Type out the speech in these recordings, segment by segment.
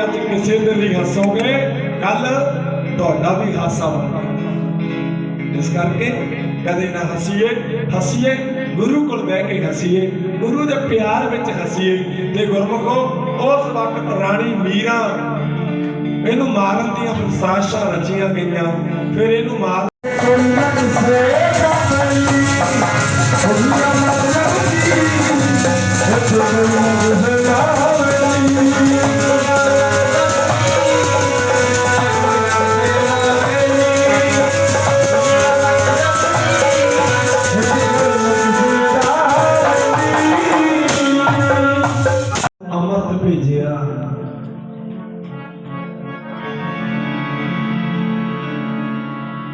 ਕਿ ਅੱਜ ਕਿਸੇ ਦੇ ਲਈ ਹੱਸੋਗੇ ਕੱਲ ਤੁਹਾਡਾ ਵੀ ਹਾਸਾ ਬਣਨਾ ਇਸ ਕਰਕੇ ਕਦੇ ਨਾ ਹਸੀਏ ਹਸੀਏ ਗੁਰੂ ਕੋਲ ਬਹਿ ਕੇ ਹਸੀਏ ਗੁਰੂ ਦੇ ਪਿਆਰ ਵਿੱਚ ਹਸੀਏ ਤੇ ਗੁਰਮੁਖੋ ਉਸ ਵਕਤ ਰਾਣੀ ਮੀਰਾ ਇਹਨੂੰ ਮਾਰਨ ਦੀਆਂ ਸਾਜ਼ਿਸ਼ਾਂ ਰਚੀਆਂ ਗਈਆਂ ਫਿਰ ਇਹਨੂੰ ਮਾਰ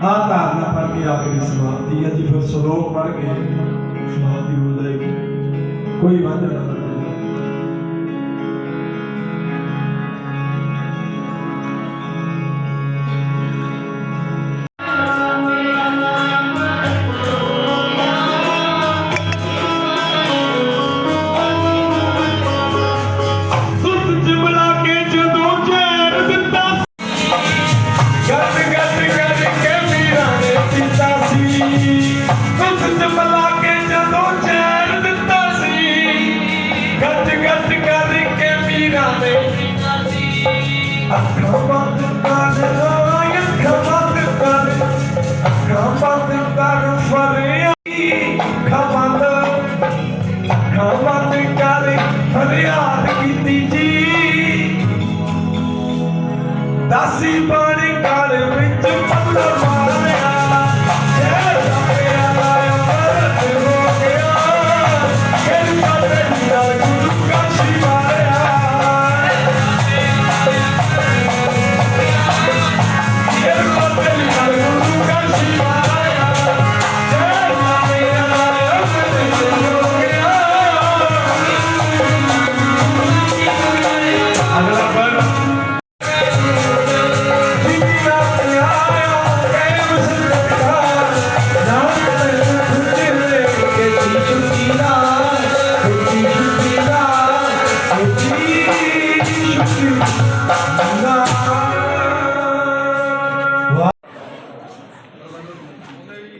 ਆ ਧਾਰਨਾ ਪੜ ਕੇ ਆਖਰੀ ਸਮਾਪਤੀ ਹੈ ਜੀ। ਫਿਰ ਸ਼ਲੋਕ ਪੜ ਕੇ ਸਮਾਪਤੀ ਹੋ ਜਾਏਗੀ। ਕੋਈ ਵਾਧਾ ਕੀਤੀ ਜੀ ਦਾਸੀ ਪਾਣੀ ਘਰ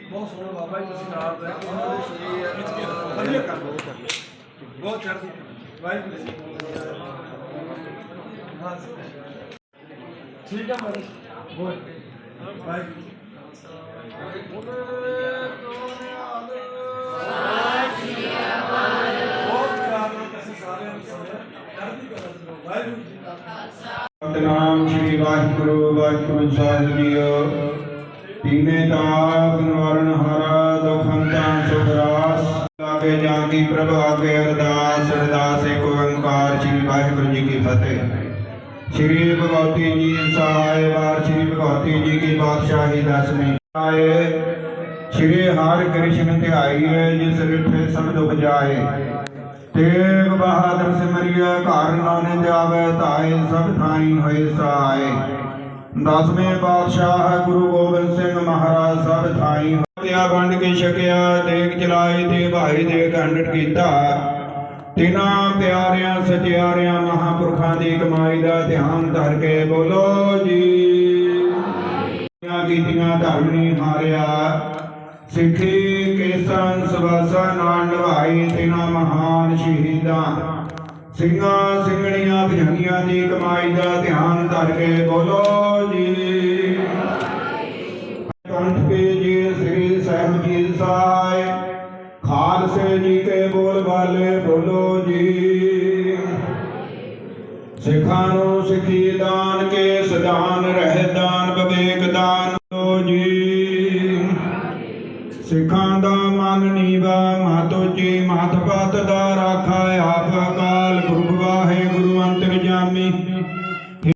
ਬਹੁਤ ਸੋਹਣਾ ਬਾਬਾ ਜੀ ਤੁਸੀਂ ਨਾਲ ਰਹਿ ਕੇ ਵਧੀਆ ਕਰ ਬਹੁਤ ਚੜ੍ਹਦੀ ਵਾਹਿਗੁਰੂ ਜੀ ਰਹੋ। ਵਾਹਿਗੁਰੂ ਜੀ ਕਾ ਖਾਲਸਾ। ਸਤਨਾਮ ਸ੍ਰੀ ਵਾਹਿਗੁਰੂ ਵਾਹਿਗੁਰੂ ਸਾਹਿਬ ਜੀਓ ਤੀਨੇ ਤਾਪ ਨਿਵਾਰਨ ਹਾਰਾ ਦੁਖੰਤਾ ਸੁਖ ਰਾਸ। ਲਾਗੇ ਜਾਂਗੀ ਪ੍ਰਭ ਆਗੇ ਅਰਦਾਸ ਅਰਦਾਸ ਏਕ ਓੰਕਾਰ। ਸ੍ਰੀ ਵਾਹਿਗੁਰੂ ਜੀ ਕੀ ਫਤਿਹ। ਸ੍ਰੀ ਭਗਵਤੀ ਜੀ ਸਹਾਇ ਵਾਰ ਸ੍ਰੀ ਭਗਵਤੀ ਜੀ ਕੀ ਬਾਦਸ਼ਾਹੀ ਦਸਵੀਂ ਆਏ। ਸ੍ਰੀ ਹਰਿ ਕ੍ਰਿਸ਼ਨ ਧਿਆਈਏ ਜਿਸ ਰਿਠੇ ਸਭ ਦੁਖ ਜਾਏ ਤੇਗ ਬਹਾਦਰ ਸਿਮਰਿਆ ਘਰ ਨਾਨੇ ਜਾਵੇ ਧਾਏ ਸਭ ਥਾਈ ਹੋਏ ਸਹਾਏ ਦਸਵੇਂ ਪਾਤਸ਼ਾਹ ਗੁਰੂ ਗੋਬਿੰਦ ਸਿੰਘ ਮਹਾਰਾਜ ਸਭ ਥਾਈ ਹੋਇਆ ਵੰਡ ਕੇ ਛਕਿਆ, ਦੇਗ ਚਲਾਏ ਤੇ ਭਾਈ ਦੇ ਖੰਡਟ ਕੀਤਾ। ਤਿਨਾਂ ਪਿਆਰਿਆਂ, ਸਚਿਆਰਿਆਂ, ਮਹਾਪੁਰਖਾਂ ਦੀ ਕਮਾਈ ਦਾ ਧਿਆਨ ਧਰ ਕੇ ਬੋਲੋ ਜੀ। ਕੀਤੀਆਂ ਧਰਮੀ ਹਾਰਿਆ, ਸਿੱਖੀ, ਕੇਸਨ ਸਵਾਸਾ ਨਾਲ ਨਿਭਾਈ ਤਿਨਾਂ ਮਹਾਨ ਸ਼ਹੀਦਾਂ। ਸਿੰਘਾਂ, ਸਿੰਘਣੀਆਂ ਭਜਨੀਆਂ ਦੀ ਕਮਾਈ ਦਾ ਧਿਆਨ ਧਰ ਕੇ ਬੋਲੋ ਜੀ। ਬੋਲ, ਬੋਲੋ ਜੀ। ਸਿੱਖਾਂ ਨੂੰ ਸਿੱਖੀ ਦਾਨ ਕੇ ਸਦਾਨ ਰਹਿ ਦਾਨ ਵਿਵੇਕ ਦਾਨ ਲੋ ਜੀ। ਸਿੱਖਾਂ ਦਾ ਮਨ ਨੀਵਾ ਮਹਤੋ ਜੀ ਮਹਤ ਪਾਤ ਦਾ ਰਾਖਾ, ਆਪ ਅਕਾਲ ਪੁਰਖ ਵਾਹਿਗੁਰੂ ਅੰਤਰ ਜਾਮੀ।